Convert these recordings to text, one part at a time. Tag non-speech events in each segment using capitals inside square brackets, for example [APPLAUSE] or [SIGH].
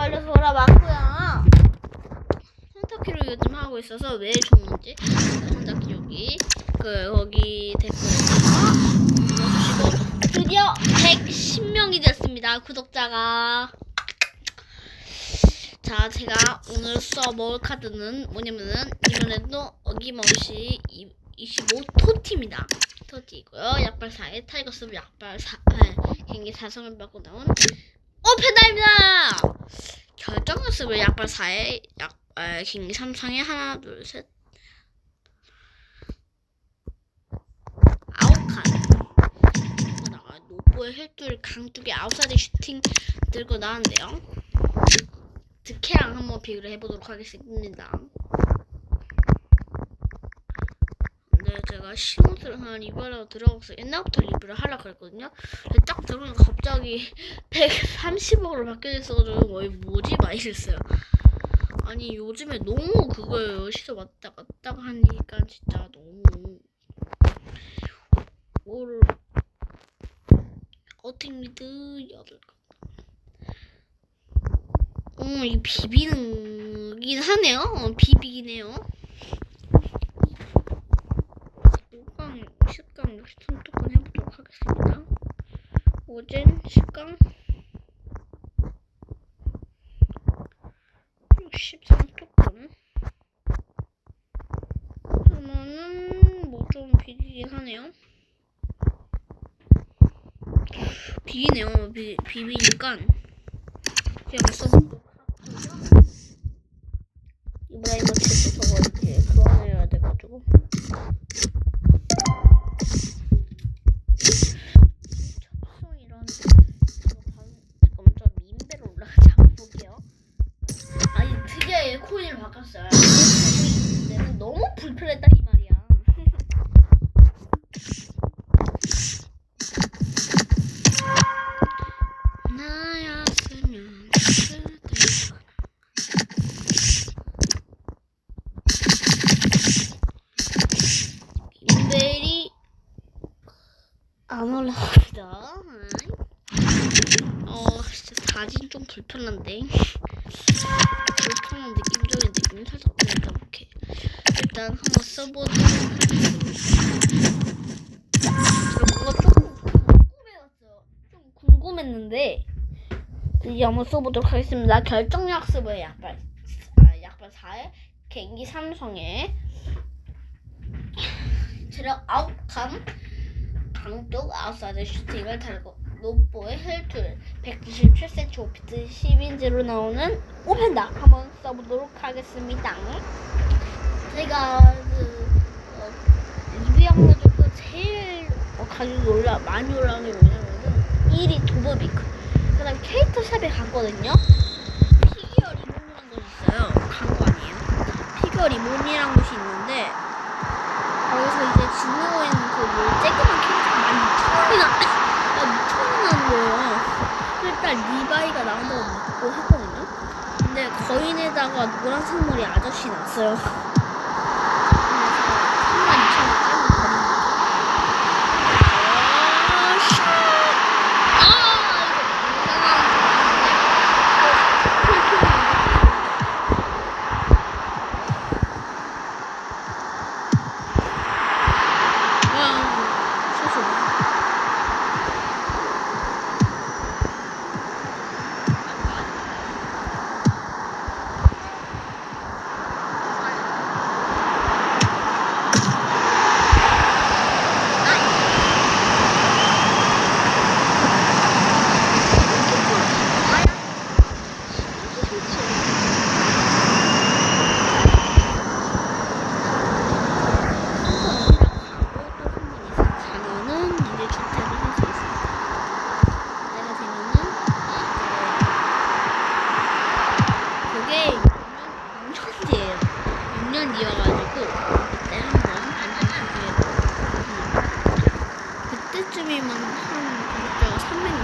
빨리 돌아왔고요. 손타키로 요즘 하고 있어서 왜 좋은지 손타키 여기 그 거기 댓글 눌러주시고 드디어 110명이 됐습니다 구독자가. 자, 제가 오늘 써먹을 카드는 뭐냐면은 이번에도 어김없이 25토티입니다. 토티고요. 약발 4에 타이거 스브 약발 4, 네, 경기 4성을 받고 나온 오펜다입니다. 결정 연습을 약발 4에 약 에, 경기 3성에 하나 둘셋 칸. 들고 나가 노보의 헬뚜를 강쪽에 아웃사이드 슈팅 들고 나왔는데요. 득해랑 한번 비교를 해보도록 하겠습니다. 근데 제가 시옷을 하나 리뷰하려고 들어가서 옛날부터 리뷰를 하려고 했거든요. 근데 딱 들어오니까 갑자기 [LAUGHS] 130억으로 바뀌어 있어가지고 거의 뭐지? 막 이랬어요. 아니 요즘에 너무 그거예요. 시도 왔다 갔다 하니까 진짜 너무 뭐를 어택미드 여덟 어, 이 비비는긴 하네요. 어, 비비기네요. 5강, 10강 역시 손톱은 해보도록 하겠습니다. 오젠 10강 63토큰 그러면은 뭐 좀 비비긴 하네요. 비비네요. 비, 비비니까 그냥 써보도록 하고요. 이브라이머치 저거 이렇게 교환해야 돼가지고 불편한데. 불편한 느낌적인 느낌 살짝 보니까 오케이. 일단 한번 써보도록 하겠습니다. 조금 궁금해졌어요. 좀 궁금했는데 이제 한번 써보도록 하겠습니다. 결정 약습을 약발 아, 약발 4에 개인기 삼성에 체력 9칸 강쪽 아웃사이드 슈팅을 달고 노보의 헬툴 197cm 오피트 10인치로 나오는 오펜다 한번 써보도록 하겠습니다. 제가 그 어, 리뷰한 것 중에서 제일 어, 가격이 올라 많이 올라온 게 뭐냐면은 1위 도버비크 그다음 캐릭터 샵에 갔거든요. 피규어 리몬이라는 곳이 있어요. 간거 아니에요? 피규어 리몬이라는 곳이 있는데 거기서 이제 지나고 있는 그 뭐 쬐끄만 캐릭터가 만 2천원이나 아 2천원 하는 거예요. 일단 리바이가 나온다고 믿고 했거든요. 근데 거인에다가 노란 선물이 아저씨 났어요. 30일만 한 300, 300원.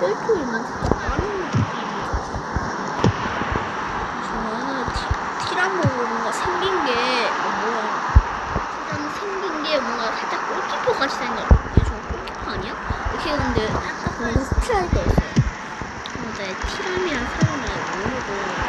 셀프일만 진짜 다른 느낌이야. 저는 티라모 뭔가 생긴 게 뭐야? 일단 생긴 게 뭔가 살짝 골키퍼 같이 생겼는데 저 골키퍼 아니야? 이렇게 근데 아까 보는 스트라이커였어요. 근데 티라미랑 사람이랑 모르고.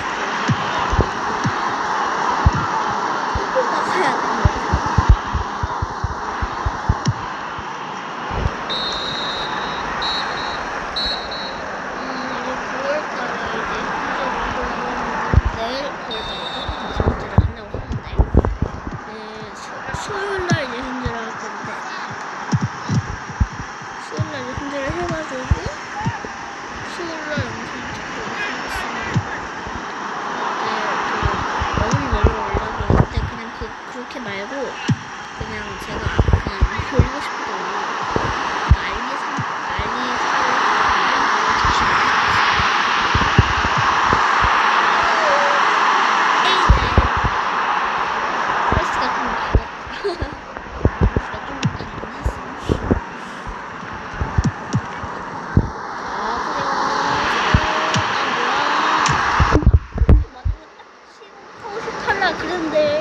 되는데.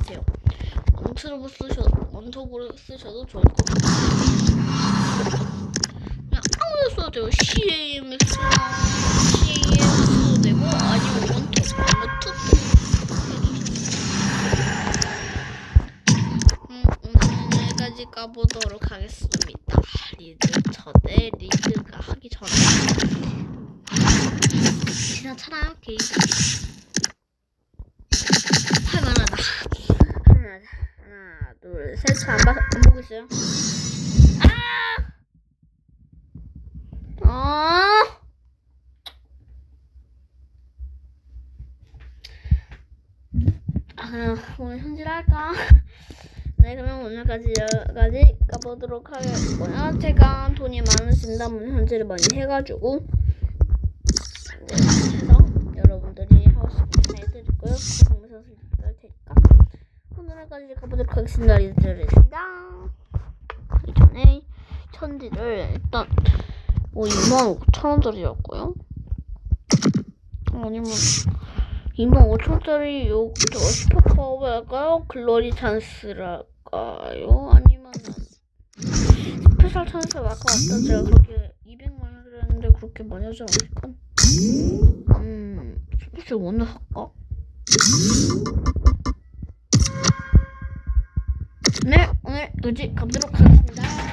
마세요. 원투로 쓰셔도 원톱으로 쓰셔도 좋을 것 같아요. 그냥 아무나 써도 돼요. CAMX, CAM 써도 되고 아니면 원톱, 아니면 투톱. 음, 네 까보도록 하겠습니다. 리드 전에 리드가 하기 전에 지나차랑 게이지. 하나, 하나, 둘, 셋. 안, 봐, 안 보고 있어요. 아! 어! 아, 오늘 현질할까? 네, 그럼 오늘까지 여기까지 가보도록 하겠고요. 제가 돈이 많으신다면 현질을 많이 해가지고 하나까지 가보도록 하겠습니다. 리드를했습니다 그 전에 천지를 일단 뭐 25,000원짜리였고요. 아니면 25,000원짜리 요저 슈퍼컵을 할까요? 글로리 찬스랄까요? 아니면 스페셜 찬스 아까 왔던 제가 그렇게 200만원 그랬는데 그렇게 많이 하지 않을까? 음 스페셜 원을 할까? 또지 가도록 하겠습니다.